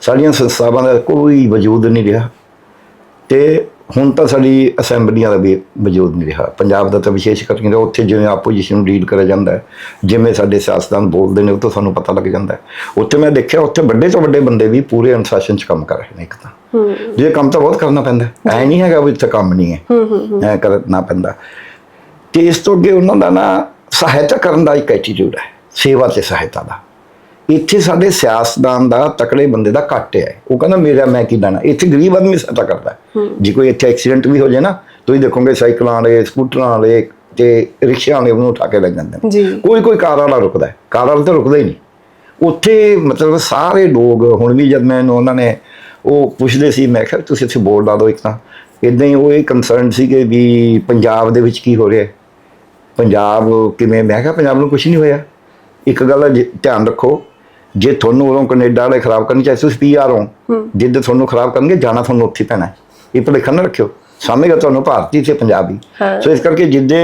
ਸਾਡੀਆਂ ਸੰਸਥਾਵਾਂ ਦਾ ਕੋਈ ਵਜੂਦ ਨਹੀਂ ਰਿਹਾ। ਤੇ ਹੁਣ ਤਾਂ ਸਾਡੀ ਅਸੈਂਬਲੀਆਂ ਦਾ ਵੀ ਵਜੂਦ ਨਹੀਂ ਰਿਹਾ। ਪੰਜਾਬ ਦਾ ਤਾਂ ਵਿਸ਼ੇਸ਼ ਕਰਕੇ ਉੱਥੇ ਜਿਵੇਂ ਆਪੋਜੀਸ਼ਨ ਨੂੰ ਡੀਲ ਕਰਿਆ ਜਾਂਦਾ ਹੈ ਜਿਵੇਂ ਸਾਡੇ ਸਿਆਸਤਦਾਨ ਬੋਲਦੇ ਨੇ ਉਹ ਤੋਂ ਸਾਨੂੰ ਪਤਾ ਲੱਗ ਜਾਂਦਾ ਹੈ। ਉੱਥੇ ਮੈਂ ਦੇਖਿਆ ਉੱਥੇ ਵੱਡੇ ਤੋਂ ਵੱਡੇ ਬੰਦੇ ਵੀ ਪੂਰੇ ਅਨੁਸ਼ਾਸਨ 'ਚ ਕੰਮ ਕਰ ਰਹੇ ਨੇ ਇੱਕ ਤਾਂ। ਜੇ ਕੰਮ ਤਾਂ ਬਹੁਤ ਕਰਨਾ ਪੈਂਦਾ ਐ ਨਹੀਂ ਹੈਗਾ ਵੀ ਇੱਥੇ ਕੰਮ ਨਹੀਂ ਹੂੰ। ਐ ਕਰਨਾ ਪੈਂਦਾ। ਤੇ ਇਸ ਤੋਂ ਅੱਗੇ ਉਹਨਾਂ ਦਾ ਨਾ ਸਹਾਇਤਾ ਕਰਨ ਦਾ ਇੱਕ ਐਟੀਟਿਊਡ ਹੈ। ਸੇਵਾ ਤੇ ਸਹਾਇਤਾ ਦਾ। ਇੱਥੇ ਸਾਡੇ ਸਿਆਸਤਦਾਨ ਦਾ ਤਕੜੇ ਬੰਦੇ ਦਾ ਘੱਟ ਹੈ। ਉਹ ਕਹਿੰਦਾ ਮੇਰਾ ਮੈਂ ਕੀ ਲੈਣਾ? ਇੱਥੇ ਗਰੀਬ ਆਦਮੀ ਸਹਾਇਤਾ ਕਰਦਾ। ਜੇ ਕੋਈ ਇੱਥੇ ਐਕਸੀਡੈਂਟ ਵੀ ਹੋ ਜਾਏ ਨਾ ਤੁਸੀਂ ਦੇਖੋਗੇ ਸਾਈਕਲਾਂ ਵਾਲੇ ਸਕੂਟਰਾਂ ਵਾਲੇ ਤੇ ਰਿਕਸ਼ਿਆਂ ਵਾਲੇ ਉਹਨੂੰ ਉਠਾ ਕੇ ਲੈ ਜਾਂਦੇ ਕੋਈ ਕੋਈ ਕਾਰ ਵਾਲਾ ਰੁਕਦਾ ਕਾਰ ਵਾਲਾ ਤਾਂ ਰੁਕਦਾ ਹੀ ਨਹੀਂ। ਉੱਥੇ ਮਤਲਬ ਸਾਰੇ ਲੋਕ ਹੁਣ ਵੀ ਜਦ ਮੈਨੂੰ ਉਹਨਾਂ ਨੇ ਉਹ ਪੁੱਛਦੇ ਸੀ ਮੈਂ ਕਿਹਾ ਤੁਸੀਂ ਇੱਥੇ ਬੋਰਡ ਲਾ ਦਿਓ ਇੱਕ ਤਾਂ। ਇਦਾਂ ਹੀ ਉਹ ਇਹ ਕੰਸਰਨ ਸੀ ਕਿ ਵੀ ਪੰਜਾਬ ਦੇ ਵਿੱਚ ਕੀ ਹੋ ਰਿਹਾ ਪੰਜਾਬ ਕਿਵੇਂ ਮੈਂ ਕਿਹਾ ਪੰਜਾਬ ਨੂੰ ਕੁਝ ਨਹੀਂ ਹੋਇਆ। ਇੱਕ ਗੱਲ ਧਿਆਨ ਰੱਖੋ ਜੇ ਤੁਹਾਨੂੰ ਉਰੋਂ ਕੈਨੇਡਾ ਵਾਲੇ ਖਰਾਬ ਕਰਨੀ ਚਾਹੇ ਤੁਸੀਂ ਪੀਆਰ ਹੋ ਜਿੱਦ ਤੁਹਾਨੂੰ ਖਰਾਬ ਕਰਨਗੇ ਜਾਣਾ ਤੁਹਾਨੂੰ ਉੱਥੇ ਪੈਣਾ। ਇਹ ਭੁਲੇਖਾ ਨਾ ਰੱਖਿਓ। ਸਾਹਮਣੇ ਤੁਹਾਨੂੰ ਭਾਰਤੀ ਤੇ ਪੰਜਾਬੀ। ਸੋ ਇਸ ਕਰਕੇ ਜਿੱਦੇ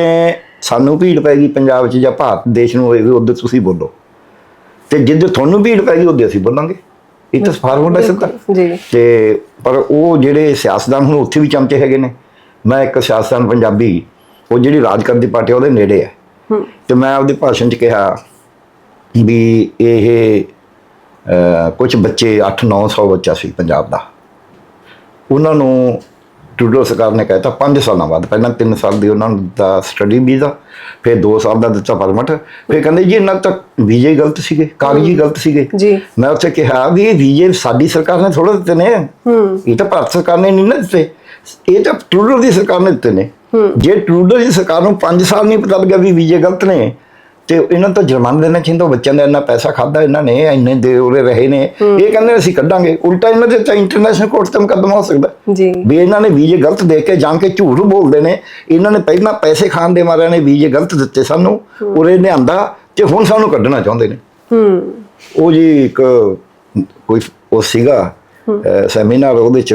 ਸਾਨੂੰ ਭੀੜ ਪੈਗੀ ਪੰਜਾਬ 'ਚ ਜਾਂ ਭਾਰਤ ਦੇਸ਼ ਨੂੰ ਹੋਏਗੀ ਉਦੋਂ ਤੁਸੀਂ ਬੋਲੋ। ਤੇ ਜਿੱਦੇ ਤੁਹਾਨੂੰ ਭੀੜ ਪੈਗੀ ਉਦੋਂ ਅਸੀਂ ਬੋਲਾਂਗੇ। ਇਹ ਤਾਂ ਫਾਰਮੂਲਾ ਸਿੱਧਾ। ਜੀ। ਤੇ ਪਰ ਉਹ ਜਿਹੜੇ ਸਿਆਸਤਦਾਨ ਹੁਣ ਉੱਥੇ ਵੀ ਚਮਚੇ ਹੈਗੇ ਨੇ ਮੈਂ ਇੱਕ ਸਿਆਸਤਦਾਨ ਪੰਜਾਬੀ ਉਹ ਜਿਹੜੀ ਰਾਜ ਕਰਦੀ ਪਾਰਟੀ ਉਹਦੇ ਨੇੜੇ ਹੈ। ਤੇ ਮੈਂ ਆਪਦੇ ਭਾਸ਼ਣ 'ਚ ਕਿਹਾ ਵੀ ਇਹ ਕੁਝ ਬੱਚੇ 8-900 ਬੱਚਾ ਸੀ ਪੰਜਾਬ ਦਾ। ਉਹਨਾਂ ਨੂੰ ਟਰੂਡੋ ਸਰਕਾਰ ਨੇ ਕਹਿਤਾ 5 ਸਾਲਾਂ ਬਾਅਦ ਪਹਿਲਾਂ 3 ਸਾਲ ਦੀ ਉਹਨਾਂ ਨੂੰ ਦਿੱਤਾ ਸਟੱਡੀ ਵੀਜ਼ਾ ਫਿਰ 2 ਸਾਲ ਦਾ ਦਿੱਤਾ ਪਰਮਿਟ ਫਿਰ ਕਹਿੰਦੇ ਜੀ ਇਹਨਾਂ ਤੱਕ ਵੀਜ਼ੇ ਗਲਤ ਸੀਗੇ ਕਾਗਜ਼ੀ ਗਲਤ ਸੀਗੇ। ਜੀ। ਮੈਂ ਉੱਥੇ ਕਿਹਾ ਵੀ ਇਹ ਵੀਜ਼ੇ ਸਾਡੀ ਸਰਕਾਰ ਨੇ ਥੋੜਾ ਦਿੱਤੇ ਨੇ। ਹੂੰ ਇਹ ਤਾਂ ਭਾਰਤ ਸਰਕਾਰ ਨੇ ਨਹੀਂ ਨਾ ਦਿੱਤੇ। ਇਹ ਤਾਂ ਟਰੂਡੋ ਦੀ ਸਰਕਾਰ ਨੇ ਦਿੱਤੇ ਨੇ। ਜੇ ਟਰੂਡੋ ਦੀ ਸਰਕਾਰ ਨੂੰ 5 ਸਾਲ ਨਹੀਂ ਪਤਾ ਲੱਗਿਆ ਵੀ ਵੀਜ਼ੇ ਗਲਤ ਨੇ ਤੇ ਇਹਨਾਂ ਤੋਂ ਜੁਰਮਾਨਾ ਦੇਣਾ ਚਾਹੀਦਾ ਬੱਚਿਆਂ ਦਾ ਇੰਨਾ ਪੈਸਾ ਖਾਦਾ ਇਹਨਾਂ ਨੇ ਇੰਨੇ ਦੇ ਉਰੇ ਰਹੇ ਨੇ। ਇਹ ਕਹਿੰਦੇ ਅਸੀਂ ਕੱਢਾਂਗੇ ਉਲਟਾ ਇਹਨਾਂ ਦੇ ਤਾਂ ਇੰਟਰਨੈਸ਼ਨਲ ਕੋਰਟ ਤੇ ਮੁਕੱਦਮਾ ਹੋ ਸਕਦਾ। ਜੀ। ਵੀ ਇਹਨਾਂ ਨੇ ਵੀਜ਼ੇ ਗਲਤ ਦੇ ਕੇ ਜਾਣ ਕੇ ਝੂਠ ਬੋਲਦੇ ਨੇ ਇਹਨਾਂ ਨੇ ਪਹਿਲਾਂ ਪੈਸੇ ਖਾਣ ਦੇ ਮਾਰਿਆਂ ਨੇ ਵੀਜ਼ੇ ਗਲਤ ਦਿੱਤੇ ਸਾਨੂੰ ਉਰੇ ਲਿਆਂਦਾ ਤੇ ਹੁਣ ਸਾਨੂੰ ਕੱਢਣਾ ਚਾਹੁੰਦੇ ਨੇ। ਹੂੰ। ਉਹ ਜੀ ਇੱਕ ਕੋਈ ਉਹ ਸੀਗਾ ਸੈਮੀਨਾਰ ਉਹਦੇ ਚ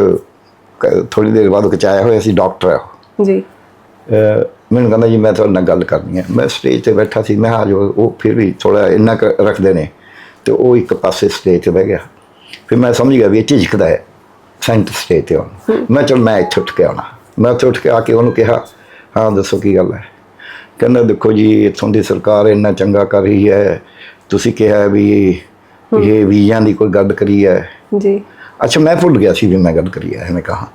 ਥੋੜੀ ਦੇਰ ਬਾਅਦ ਕਚਾਇਆ ਹੋਇਆ ਸੀ ਡਾਕਟਰ ਹੈ। ਜੀ। ਮੈਨੂੰ ਕਹਿੰਦਾ ਜੀ ਮੈਂ ਤੁਹਾਡੇ ਨਾਲ ਗੱਲ ਕਰਨੀ ਹੈ। ਮੈਂ ਸਟੇਜ ਤੇ ਬੈਠਾ ਸੀ ਮੈਂ ਆ ਜੋ ਉਹ ਫਿਰ ਵੀ ਥੋੜਾ ਇੰਨਾ ਕੁ ਰੱਖਦੇ ਨੇ। ਤੇ ਉਹ ਇੱਕ ਪਾਸੇ ਸਟੇਜ ਤੇ ਬਹਿ ਗਿਆ। ਫਿਰ ਮੈਂ ਸਮਝ ਗਿਆ ਵੀ ਇਹ ਝਿਜਕਦਾ ਹੈ ਸੈਂਟਰ ਸਟੇਜ ਤੇ ਹੁਣ ਮੈਂ ਚਲ ਮੈਂ ਇੱਥੇ ਉੱਠ ਕੇ ਆਉਣਾ। ਮੈਂ ਉੱਥੇ ਉੱਠ ਕੇ ਆ ਕੇ ਉਹਨੂੰ ਕਿਹਾ ਹਾਂ ਦੱਸੋ ਕੀ ਗੱਲ ਹੈ? ਕਹਿੰਦਾ ਦੇਖੋ ਜੀ ਇੱਥੋਂ ਦੀ ਸਰਕਾਰ ਇੰਨਾ ਚੰਗਾ ਕਰ ਰਹੀ ਹੈ। ਤੁਸੀਂ ਕਿਹਾ ਵੀ ਇਹ ਵੀਜ਼ਿਆਂ ਦੀ ਕੋਈ ਗੱਲ ਕਰੀ ਹੈ। ਜੀ। ਅੱਛਾ ਮੈਂ ਭੁੱਲ ਗਿਆ ਸੀ ਵੀ ਮੈਂ ਗੱਲ ਕਰੀ ਹੈ ਮੈਂ ਕਹਾ।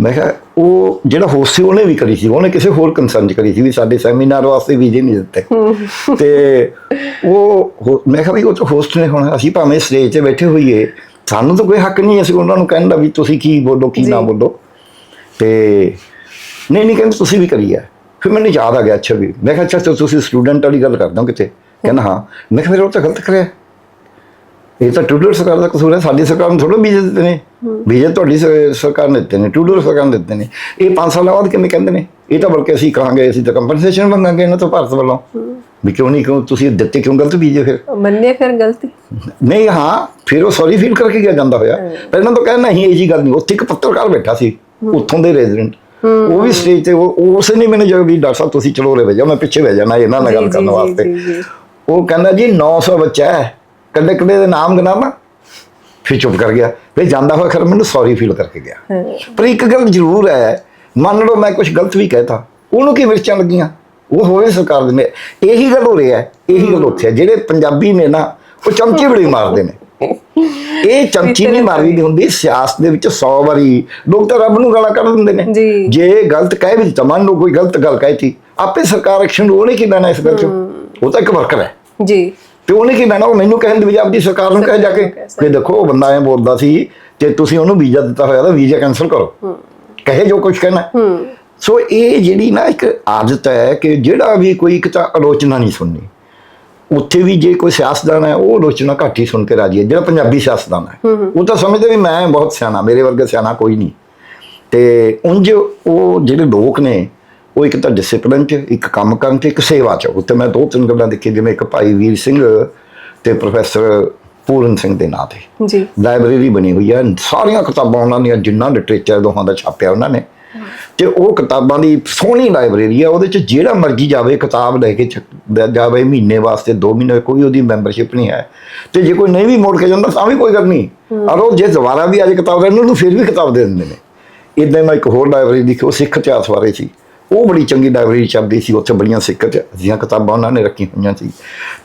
ਮੈਂ ਕਿਹਾ ਉਹ ਜਿਹੜਾ ਹੋਸਟ ਸੀ ਉਹਨੇ ਵੀ ਕਰੀ ਸੀ। ਉਹਨੇ ਕਿਸੇ ਹੋਰ ਕੰਸਰਨ ਚ ਕਰੀ ਸੀ ਵੀ ਸਾਡੇ ਸੈਮੀਨਾਰ ਵਾਸਤੇ ਵੀਜ਼ੇ ਨਹੀਂ ਦਿੱਤੇ। ਤੇ ਉਹ ਮੈਂ ਕਿਹਾ ਵੀ ਉਹ ਤਾਂ ਹੋਸਟ ਨੇ ਹੁਣ ਅਸੀਂ ਭਾਵੇਂ ਸਟੇਜ ਤੇ ਬੈਠੇ ਹੋਈਏ ਸਾਨੂੰ ਤਾਂ ਕੋਈ ਹੱਕ ਨਹੀਂ ਅਸੀਂ ਉਹਨਾਂ ਨੂੰ ਕਹਿਣ ਦਾ ਵੀ ਤੁਸੀਂ ਕੀ ਬੋਲੋ ਕੀ ਨਾ। ਬੋਲੋ। ਤੇ ਨਹੀਂ ਨਹੀਂ ਕਹਿੰਦੇ ਤੁਸੀਂ ਵੀ ਕਰੀ ਹੈ ਫਿਰ ਮੈਨੂੰ ਯਾਦ ਆ ਗਿਆ ਅੱਛਾ ਵੀ। ਮੈਂ ਕਿਹਾ ਅੱਛਾ ਤੁਸੀਂ ਸਟੂਡੈਂਟ ਵਾਲੀ ਗੱਲ ਕਰਦੇ ਹੋ ਕਿਤੇ? ਕਹਿੰਦਾ ਹਾਂ। ਮੈਂ ਕਿਹਾ ਫਿਰ ਉਹ ਤਾਂ ਗਲਤ ਕਰਿਆ। ਇਹ ਤਾਂ ਟੂਡਰ ਸਰਕਾਰ ਦਾ ਕਸੂਰ ਹੈ ਸਾਡੀ ਸਰਕਾਰ ਨੂੰ ਥੋੜਾ ਵੀਜ਼ੇ ਦਿੱਤੇ ਨੇ। ਵੀਜ਼ੇ ਤੁਹਾਡੀ ਸਰਕਾਰ ਨੇ ਦਿੱਤੇ ਨੇ ਟੂਡਰ ਸਰਕਾਰ ਨੇ ਦਿੱਤੇ ਨੇ। ਇਹ 5 ਸਾਲਾਂ ਬਾਅਦ ਕਿਵੇਂ ਕਹਿੰਦੇ ਨੇ? ਇਹ ਤਾਂ ਬਲਕਿ ਅਸੀਂ ਕਹਾਂਗੇ ਅਸੀਂ ਤਾਂ ਕੰਪਨਸੇਸ਼ਨ ਮੰਗਾਂਗੇ ਇਹਨਾਂ ਤੋਂ ਭਾਰਤ ਵੱਲੋਂ। ਵੀ ਕਿਉਂ ਨਹੀਂ ਕਿਉਂ ਤੁਸੀਂ ਦਿੱਤੇ ਕਿਉਂ ਗਲਤ ਵੀਜ਼ੇ ਫਿਰ? ਮੰਨੇ ਫਿਰ ਗਲਤੀ। ਨਹੀਂ ਹਾਂ ਫਿਰ ਉਹ ਸੌਰੀ ਫੀਲ ਕਰਕੇ ਗਿਆ ਜਾਂਦਾ ਹੋਇਆ। ਪਹਿਲਾਂ ਤਾਂ ਕਹਿੰਦਾ ਨਹੀਂ ਇਹ ਜੀ ਗੱਲ ਨਹੀਂ। ਉੱਥੇ ਇੱਕ ਪੱਤਰਕਾਰ ਬੈਠਾ ਸੀ ਉੱਥੋਂ ਦੇ ਰੈਜ਼ੀਡੈਂਟ ਉਹ ਵੀ ਸਟੇਜ ਤੇ ਉਹ ਉਸੇ ਨੇ ਮੈਨੂੰ ਜਦੋਂ ਵੀ ਡਾਕਟਰ ਸਾਹਿਬ ਤੁਸੀਂ ਚਲੋ ਰੇ ਵਜਾ ਮੈਂ ਪਿੱਛੇ ਬਹਿ ਜਾਣਾ ਇਹਨਾਂ ਨਾਲ ਗੱਲ ਕਰਨ ਵਾਸਤੇ। ਉਹ ਕਹਿੰਦਾ ਜੀ 900 ਬੱਚਾ ਹੈ। ਕੱਲੇ ਕੱਲੇ ਦੇ ਨਾਮ ਗਿਨਾਵਾ ਫਿਰ ਚੁੱਪ ਕਰ ਗਿਆ। ਫਿਰ ਜਾਂਦਾ ਹੋਇਆ ਖਰ ਮੈਨੂੰ ਸੌਰੀ ਫੀਲ ਕਰਕੇ ਗਿਆ। ਪਰ ਇੱਕ ਗੱਲ ਜ਼ਰੂਰ ਹੈ ਮੰਨ ਲਓ ਮੈਂ ਕੁਝ ਗਲਤ ਵੀ ਕਹਿਤਾ ਉਹਨੂੰ ਕੀ ਮਿਰਚਾਂ ਲੱਗੀਆਂ? ਉਹ ਹੋਵੇ ਸਰਕਾਰ ਦੇ ਨੇ ਇਹੀ ਗੱਲ ਹੋ ਰਹੀ ਹੈ ਇਹੀ ਗੱਲ ਉੱਥੇ ਹੈ। ਜਿਹੜੇ ਪੰਜਾਬੀ ਨੇ ਨਾ ਉਹ ਚਮਚੇ ਬੜੀ ਮਾਰਦੇ ਨੇ। ਇਹ ਚਮਚੀ ਨਹੀਂ ਮਾਰੀ ਦੀ ਹੁੰਦੀ ਸਿਆਸਤ ਦੇ ਵਿੱਚ 100 ਵਾਰੀ ਲੋਕ ਤਾਂ ਰੱਬ ਨੂੰ ਗਾਲਾਂ ਕੱਢ ਦਿੰਦੇ ਨੇ। ਜੀ। ਗਲਤ ਕਹਿ ਵੀ ਦਿੱਤਾ ਮੰਨ ਲਓ ਕੋਈ ਗਲਤ ਗੱਲ ਕਹਿਤੀ ਆਪੇ ਸਰਕਾਰ ਐਕਸ਼ਨ ਉਹਨੇ ਕੀ ਲੈਣਾ ਇਸ ਗੱਲ 'ਚ। ਉਹ ਤਾਂ ਇੱਕ ਵਰਕਰ ਹੈ। ਜੀ। ਤੇ ਉਹਨੇ ਕੀ ਲੈਣਾ? ਉਹ ਮੈਨੂੰ ਕਹਿਣ ਦੇ ਵੀ ਆਪਦੀ ਸਰਕਾਰ ਨੂੰ ਕਹੇ ਜਾ ਕੇ ਕਿ। ਦੇਖੋ ਉਹ ਬੰਦਾ ਐ ਬੋਲਦਾ ਸੀ ਤੇ ਤੁਸੀਂ ਉਹਨੂੰ ਵੀਜ਼ਾ ਦਿੱਤਾ ਹੋਇਆ ਤਾਂ ਵੀਜ਼ਾ ਕੈਨਸਲ ਕਰੋ। ਕਹੇ ਜੋ ਕੁਝ ਕਹਿਣਾ। ਸੋ ਇਹ ਜਿਹੜੀ ਨਾ ਇੱਕ ਆਦਤ ਹੈ ਕਿ ਜਿਹੜਾ ਵੀ ਕੋਈ ਇੱਕ ਤਾਂ ਆਲੋਚਨਾ ਨਹੀਂ ਸੁਣਨੀ। ਉੱਥੇ ਵੀ ਜੇ ਕੋਈ ਸਿਆਸਤਦਾਨ ਹੈ ਉਹ ਆਲੋਚਨਾ ਘੱਟ ਹੀ ਸੁਣ ਕੇ ਰਾਜੀ ਹੈ। ਜਿਹੜਾ ਪੰਜਾਬੀ ਸਿਆਸਤਦਾਨ ਹੈ। ਉਹ ਤਾਂ ਸਮਝਦੇ ਵੀ ਮੈਂ ਬਹੁਤ ਸਿਆਣਾ ਮੇਰੇ ਵਰਗਾ ਸਿਆਣਾ ਕੋਈ ਨਹੀਂ। ਤੇ ਉਂਝ ਉਹ ਜਿਹੜੇ ਲੋਕ ਨੇ ਉਹ ਇੱਕ ਤਾਂ ਡਿਸਪਲਿਨ ਚ ਇੱਕ ਕੰਮ ਕਰਨ ਚ ਇੱਕ ਸੇਵਾ ਚ। ਉੱਤੇ ਮੈਂ ਦੋ ਤਿੰਨ ਗੱਲਾਂ ਦੇਖੀ ਜਿਵੇਂ ਇੱਕ ਭਾਈ ਵੀਰ ਸਿੰਘ ਤੇ ਪ੍ਰੋਫੈਸਰ ਪੂਰਨ ਸਿੰਘ ਦੇ ਨਾਂ ਤੇ। ਜੀ। ਲਾਇਬ੍ਰੇਰੀ ਬਣੀ ਹੋਈ ਹੈ ਸਾਰੀਆਂ ਕਿਤਾਬਾਂ ਉਹਨਾਂ ਦੀਆਂ ਜਿੰਨਾ ਲਿਟਰੇਚਰ ਦੋਹਾਂ ਦਾ ਛਾਪਿਆ ਉਹਨਾਂ ਨੇ। ਤੇ ਉਹ ਕਿਤਾਬਾਂ ਦੀ ਸੋਹਣੀ ਲਾਇਬ੍ਰੇਰੀ ਹੈ ਉਹਦੇ ਚ ਜਿਹੜਾ ਮਰਜ਼ੀ ਜਾਵੇ ਕਿਤਾਬ ਲੈ ਕੇ ਜਾਵੇ ਮਹੀਨੇ ਵਾਸਤੇ 2 ਮਹੀਨੇ ਕੋਈ ਉਹਦੀ ਮੈਂਬਰਸ਼ਿਪ ਨਹੀਂ ਹੈ। ਤੇ ਜੇ ਕੋਈ ਨਹੀਂ ਵੀ ਮੋੜ ਕੇ ਜਾਂਦਾ ਤਾਂ ਵੀ ਕੋਈ ਗੱਲ ਨਹੀਂ। ਔਰ ਉਹ ਜੇ ਦੁਬਾਰਾ ਵੀ ਅੱਜ ਕਿਤਾਬ ਲੈਣ ਨੂੰ ਫਿਰ ਵੀ ਕਿਤਾਬ ਦੇ ਦਿੰਦੇ ਨੇ। ਇਦਾਂ ਮੈਂ ਇੱਕ ਹੋਰ ਲਾਇਬ੍ਰੇਰੀ ਦੇਖੀ ਉਹ ਸਿੱਖ ਇਤਿਹਾਸ ਬਾਰੇ ਸੀ। ਉਹ ਬੜੀ ਚੰਗੀ ਲਾਇਬ੍ਰੇਰੀ ਚੱਲਦੀ ਸੀ ਉੱਥੇ ਬੜੀਆਂ ਇਤਿਹਾਸ ਦੀਆਂ ਕਿਤਾਬਾਂ ਉਹਨਾਂ ਨੇ ਰੱਖੀਆਂ ਹੋਈਆਂ ਸੀ।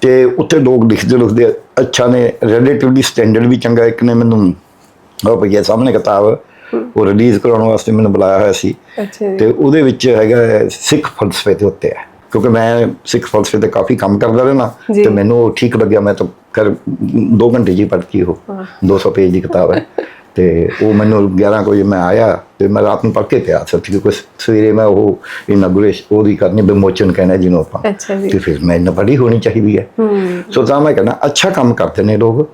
ਤੇ ਉੱਥੇ ਲੋਕ ਲਿਖਦੇ ਲਿਖਦੇ ਅੱਛਾ ਨੇ ਰਿਲੇਟਿਵਲੀ ਸਟੈਂਡਰਡ ਵੀ ਚੰਗਾ ਇੱਕ ਨੇ ਮੈਨੂੰ ਉਹ ਭਈਆ ਸਾਹਮਣੇ ਕਿਤਾਬ ਉਹ ਰਿਲੀਜ਼ ਕਰਾਉਣ ਵਾਸਤੇ ਮੈਨੂੰ ਬੁਲਾਇਆ ਹੋਇਆ ਸੀ। ਤੇ ਉਹਦੇ ਵਿੱਚ ਹੈਗਾ ਸਿੱਖ ਫਲਸਫੇ ਦੇ ਉੱਤੇ ਹੈ ਕਿਉਂਕਿ ਮੈਂ ਸਿੱਖ ਫਲਸਫੇ ਤੇ ਕਾਫੀ ਕੰਮ ਕਰਦਾ ਰਹਿਣਾ। ਤੇ ਮੈਨੂੰ ਠੀਕ ਲੱਗਿਆ ਮੈਂ ਤਾਂ ਕਰ 2 ਘੰਟੇ ਜੀ ਪੜ੍ਹ ਕੇ ਉਹ 200 ਪੇਜ ਦੀ ਕਿਤਾਬ ਹੈ। ਤੇ ਉਹ ਮੈਨੂੰ 11 ਕੁ ਵਜੇ ਮੈਂ ਆਇਆ ਤੇ ਮੈਂ ਰਾਤ ਨੂੰ ਪੜ੍ਹ ਕੇ ਪਿਆ ਸੱਚ ਕਿਉਂਕਿ ਸਵੇਰੇ ਮੈਂ ਉਹ ਇਨਾਗੂਰੇਸ਼ਨ ਉਹਦੀ ਕਰਨੀ ਵਿਮੋਚਨ ਕਹਿੰਦੇ ਜਿਹਨੂੰ ਆਪਾਂ। ਜੀ। ਤੇ ਫਿਰ ਮੈਂ ਇੰਨਾ ਪੜ੍ਹੀ ਹੋਣੀ ਚਾਹੀਦੀ ਹੈ। ਸੋ ਤਾਂ ਮੈਂ ਕਹਿੰਦਾ ਅੱਛਾ ਕੰਮ ਕਰਦੇ ਨੇ ਲੋਕ।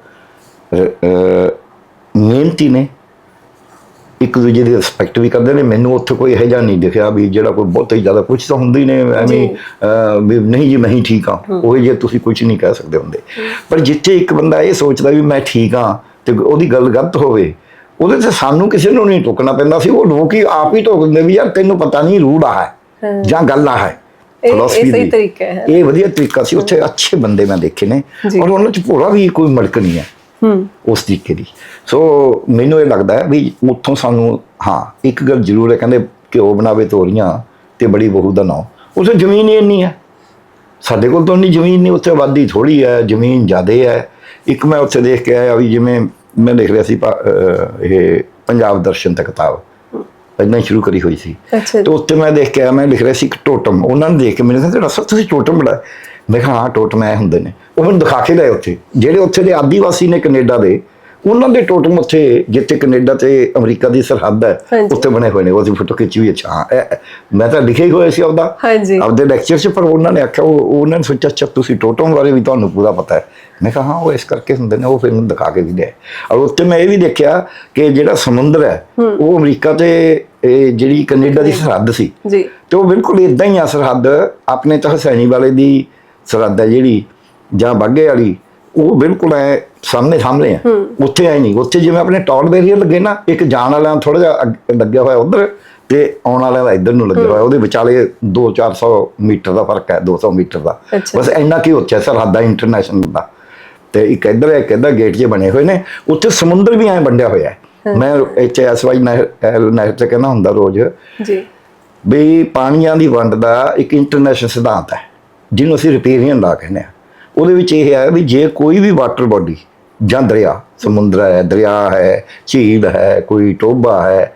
ਮਿਹਨਤੀ ਨੇ। ਇੱਕ ਦੂਜੇ ਦੀ ਰਿਸਪੈਕਟ ਵੀ ਕਰਦੇ ਨੇ। ਮੈਨੂੰ ਉੱਥੇ ਕੋਈ ਇਹੋ ਜਿਹਾ ਨਹੀਂ ਦਿਖਿਆ ਵੀ ਜਿਹੜਾ ਕੋਈ ਬਹੁਤ ਹੀ ਜ਼ਿਆਦਾ ਕੁਝ ਤਾਂ ਹੁੰਦੀ ਨੇ ਐਵੇਂ ਵੀ ਨਹੀਂ ਜੀ ਮੈਂ ਹੀ ਠੀਕ ਹਾਂ। ਉਹ ਜੇ ਤੁਸੀਂ ਕੁਝ ਨਹੀਂ ਕਹਿ ਸਕਦੇ ਹੁੰਦੇ। ਪਰ ਜਿੱਥੇ ਇੱਕ ਬੰਦਾ ਇਹ ਸੋਚਦਾ ਵੀ ਮੈਂ ਠੀਕ ਹਾਂ ਤੇ ਉਹਦੀ ਗੱਲ ਗਲਤ ਹੋਵੇ ਉਹਦੇ ਤੇ ਸਾਨੂੰ ਕਿਸੇ ਨੂੰ ਨਹੀਂ ਟੋਕਣਾ ਪੈਂਦਾ ਸੀ। ਉਹ ਲੋਕ ਹੀ ਆਪ ਹੀ ਟੋਕ ਦਿੰਦੇ ਵੀ ਯਾਰ ਤੈਨੂੰ ਪਤਾ ਨਹੀਂ ਰੂੜ ਆ ਹੈ ਜਾਂ ਗੱਲ ਆ ਹੈ। ਇਹ- ਸਹੀ। ਤਰੀਕਾ ਹੈ। ਇਹ ਵਧੀਆ ਤਰੀਕਾ ਸੀ। ਉੱਥੇ ਅੱਛੇ ਬੰਦੇ ਮੈਂ ਦੇਖੇ ਨੇ। ਔਰ ਉਹਨਾਂ ਚ ਭੋਰਾ ਵੀ ਕੋਈ ਮੜਕ ਨਹੀਂ ਹੈ। ਹੂੰ। ਉਸ ਤਰੀਕੇ ਦੀ। ਸੋ ਮੈਨੂੰ ਇਹ ਲੱਗਦਾ ਹੈ ਵੀ ਉੱਥੋਂ ਸਾਨੂੰ ਹਾਂ ਇੱਕ ਗੱਲ ਜ਼ਰੂਰ ਹੈ। ਕਹਿੰਦੇ ਘਿਓ ਬਣਾਵੇ ਤੋਰੀਆਂ ਤੇ ਬੜੀ ਬਹੂ ਦਾ ਨਾਂ। ਉੱਥੇ ਜ਼ਮੀਨ ਹੀ ਇੰਨੀ ਹੈ। ਸਾਡੇ ਕੋਲ ਤਾਂ ਉਨੀ ਜ਼ਮੀਨ ਨਹੀਂ। ਉੱਥੇ ਆਬਾਦੀ ਥੋੜੀ ਹੈ। ਜ਼ਮੀਨ ਜ਼ਿਆਦੇ ਹੈ। ਇੱਕ ਮੈਂ ਉੱਥੇ ਦੇਖ ਕੇ ਆਇਆ ਵੀ ਜਿਵੇਂ ਮੈਂ ਲਿਖ ਰਿਹਾ ਸੀ ਇਹ ਪੰਜਾਬ ਦਰਸ਼ਨ ਤੇ ਕਿਤਾਬ ਇਦਾਂ ਸ਼ੁਰੂ ਕਰੀ ਹੋਈ ਸੀ। ਤੇ ਉੱਤੇ ਮੈਂ ਦੇਖ ਕੇ ਆਇਆ ਮੈਂ ਲਿਖ ਰਿਹਾ ਸੀ ਇੱਕ ਟੋਟਮ। ਉਹਨਾਂ ਨੇ ਦੇਖ ਕੇ ਮੈਨੂੰ ਕਹਿੰਦੇ ਡਾਕਟਰ ਤੁਸੀਂ ਟੋਟਮ ਬੜਾ ਮੈਂ ਕਿਹਾ ਹਾਂ ਟੋਟਮ ਐ ਹੁੰਦੇ ਨੇ। ਉਹ ਮੈਨੂੰ ਦਿਖਾ ਕੇ ਲਏ ਉੱਥੇ। ਜਿਹੜੇ ਉੱਥੇ ਦੇ ਆਦੀਵਾਸੀ ਨੇ ਕੈਨੇਡਾ ਦੇ ਉਹਨਾਂ ਦੇ ਟੋਟਮ ਉੱਥੇ ਜਿੱਥੇ ਕੈਨੇਡਾ ਤੇ ਅਮਰੀਕਾ ਦੀ ਸਰਹੱਦ ਹੈ। ਉੱਥੇ ਬਣੇ ਹੋਏ ਨੇ। ਉਹਦੀ ਫੋਟੋ ਖਿੱਚੀ ਹੋਈ ਅੱਛਾ ਮੈਂ ਤਾਂ ਲਿਖਿਆ ਹੀ ਹੋਇਆ ਸੀ ਆਪਦਾ। ਹਾਂਜੀ। ਆਪਦੇ ਲੈਕਚਰ 'ਚ ਪਰ ਉਹਨਾਂ ਨੇ ਆਖਿਆ ਉਹ ਉਹਨਾਂ ਨੇ ਸੋਚਿਆ ਅੱਛਾ ਤੁਸੀਂ ਟੋਟਮ ਬਾਰੇ ਵੀ ਤੁਹਾਨੂੰ ਪੂਰਾ ਪਤਾ ਹੈ। ਮੈਂ ਕਿਹਾ ਹਾਂ ਉਹ ਇਸ ਕਰਕੇ ਹੁੰਦੇ ਨੇ ਉਹ ਫਿਰ ਮੈਨੂੰ ਦਿਖਾ ਕੇ ਵੀ ਦੇ ਔਰ ਉੱਥੇ ਮੈਂ ਇਹ ਵੀ ਦੇਖਿਆ ਕਿ ਜਿਹੜਾ ਸਮੁੰਦਰ ਹੈ ਉਹ ਅਮਰੀਕਾ ਤੇ ਇਹ ਜਿਹੜੀ ਕੈਨੇਡਾ ਦੀ ਸਰਹੱਦ ਸੀ। ਜੀ। ਤੇ ਉਹ ਬਿਲਕੁਲ ਇਦਾਂ ਹੀ ਆ ਸਰਹੱਦ ਆਪਣੇ ਤਾਂ ਹਸੈਣੀ ਵਾਲੇ ਦੀ ਸਰਹੱਦ ਹੈ ਜਿਹੜੀ ਜਾਂ ਬਾਗੇ ਵਾਲੀ ਉਹ ਬਿਲਕੁਲ ਐ ਸਾਹਮਣੇ ਸਾਹਮਣੇ ਆ। ਉੱਥੇ ਐ ਨਹੀਂ ਉੱਥੇ ਜਿਵੇਂ ਆਪਣੇ ਟੌਲ ਬੈਰੀਅਰ ਲੱਗੇ ਨਾ ਇੱਕ ਜਾਣ ਵਾਲਿਆਂ ਥੋੜਾ ਜਿਹਾ ਅੱਗੇ ਲੱਗਿਆ ਹੋਇਆ ਉਧਰ ਤੇ ਆਉਣ ਵਾਲਿਆਂ ਦਾ ਇੱਧਰ ਨੂੰ ਲੱਗਿਆ ਹੋਇਆ। ਉਹਦੇ ਵਿਚਾਲੇ 2-400 ਮੀਟਰ ਦਾ ਫ਼ਰਕ ਹੈ 200 ਮੀਟਰ ਦਾ। ਬਸ ਇੰਨਾ ਕੀ ਉੱਥੇ ਸਰਹੱਦ ਦਾ ਇੰਟਰਨੈਸ਼ਨਲ ਦਾ। ਤੇ ਇੱਕ ਇੱਧਰ ਹੈ ਇੱਕ ਇੱਧਰ ਗੇਟ ਜੇ ਬਣੇ ਹੋਏ ਨੇ। ਉੱਥੇ ਸਮੁੰਦਰ ਵੀ ਐ ਵੰਡਿਆ ਹੋਇਆ ਹੈ। ਮੈਂ ਇੱਥੇ ਐਸਵਾਈ ਨਹਿਰ ਨਹਿਰ ਤੇ ਕਹਿੰਦਾ ਹੁੰਦਾ ਰੋਜ਼। ਜੀ। ਵੀ ਪਾਣੀਆਂ ਦੀ ਵੰਡ ਦਾ ਇੱਕ ਇੰਟਰਨੈਸ਼ਨਲ ਸਿਧਾਂਤ ਹੈ ਜਿਹਨੂੰ ਅਸੀਂ ਰਿਪੇਰੀਅਨ ਲਾ ਕਹਿੰਦੇ ਆ ਉਹਦੇ ਵਿੱਚ ਇਹ ਹੈ ਵੀ ਜੇ ਕੋਈ ਵੀ ਵਾਟਰ ਬਾਡੀ ਜਾਂ ਦਰਿਆ ਸਮੁੰਦਰ ਹੈ ਦਰਿਆ ਹੈ ਝੀਲ ਹੈ ਕੋਈ ਟੋਭਾ ਹੈ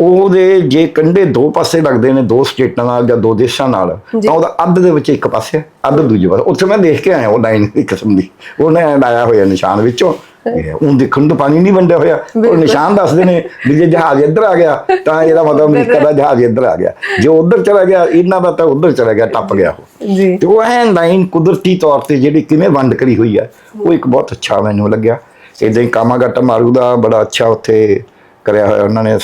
ਉਹਦੇ ਜੇ ਕੰਢੇ ਦੋ ਪਾਸੇ ਲੱਗਦੇ ਨੇ ਦੋ ਸਟੇਟਾਂ ਨਾਲ ਜਾਂ ਦੋ ਦੇਸ਼ਾਂ ਨਾਲ। ਤਾਂ ਉਹਦਾ ਅੱਧ ਦੇ ਵਿੱਚ ਇੱਕ ਪਾਸੇ ਅੱਧ ਦੂਜੇ ਪਾਸੇ। ਉੱਥੇ ਮੈਂ ਦੇਖ ਕੇ ਆਇਆ ਉਹ ਲਾਈਨ ਦੀ ਕਿਸਮ ਦੀ। ਉਹਨੇ ਲਾਇਆ ਹੋਇਆ ਨਿਸ਼ਾਨ ਵਿੱਚੋਂ। ਉਹ ਦੇਖਣ ਨੂੰ ਪਾਣੀ ਨਹੀਂ ਵੰਡਿਆ ਹੋਇਆ। ਉਹ। ਨਿਸ਼ਾਨ ਦੱਸਦੇ ਨੇ ਵੀ ਜੇ ਜਹਾਜ਼ ਇੱਧਰ ਆ ਗਿਆ ਤਾਂ ਇਹਦਾ ਮਤਲਬ ਅਮਰੀਕਾ ਦਾ ਜਹਾਜ਼ ਇੱਧਰ ਆ ਗਿਆ। ਜੇ ਉੱਧਰ ਚਲਾ ਗਿਆ ਇਹਨਾਂ ਦਾ ਤਾਂ ਉੱਧਰ ਚਲਾ ਗਿਆ ਟੱਪ ਗਿਆ ਉਹ। ਜੀ। ਤੇ ਉਹ ਐਨ ਲਾਈਨ ਕੁਦਰਤੀ ਤੌਰ ਤੇ ਜਿਹੜੀ ਕਿਵੇਂ ਵੰਡ ਕਰੀ ਹੋਈ ਹੈ ਉਹ ਇੱਕ ਬਹੁਤ ਅੱਛਾ ਮੈਨੂੰ ਲੱਗਿਆ। ਇਦਾਂ ਹੀ ਕਾਮਾਗਾਟਾ ਮਾਰੂ ਦਾ ਬੜਾ ਅੱਛਾ ਉੱਥੇ ਕਰਿਆ ਹੋਇਆ ਉਹਨਾਂ ਨੇ।